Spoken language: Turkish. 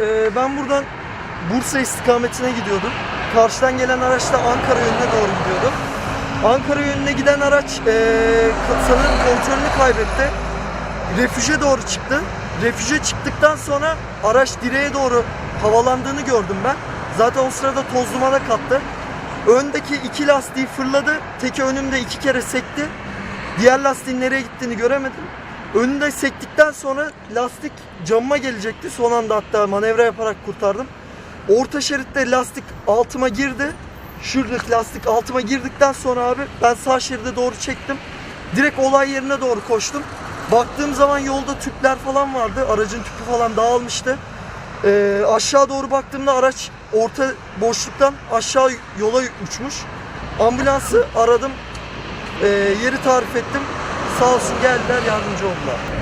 Ee, ben buradan Bursa istikametine gidiyordum. Karşıdan gelen araç da Ankara yönüne doğru gidiyordu. Ankara yönüne giden araç e, sanırım kontrolünü kaybetti. Refüje doğru çıktı. Refüje çıktıktan sonra araç direğe doğru havalandığını gördüm ben. Zaten o sırada toz dumana kattı. Öndeki iki lastiği fırladı. Teki önümde iki kere sekti. Diğer lastiğin nereye gittiğini göremedim. Önünde sektikten sonra lastik camıma gelecekti. Son anda hatta manevra yaparak kurtardım. Orta şeritte lastik altıma girdi. Şuradaki lastik altıma girdikten sonra abi ben sağ şeride doğru çektim. Direkt olay yerine doğru koştum. Baktığım zaman yolda tüpler falan vardı. Aracın tüpü falan dağılmıştı. Ee, aşağı doğru baktığımda araç orta boşluktan aşağı yola uçmuş. Ambulansı aradım. Ee, yeri tarif ettim. Sağ olsun geldiler yardımcı oldular.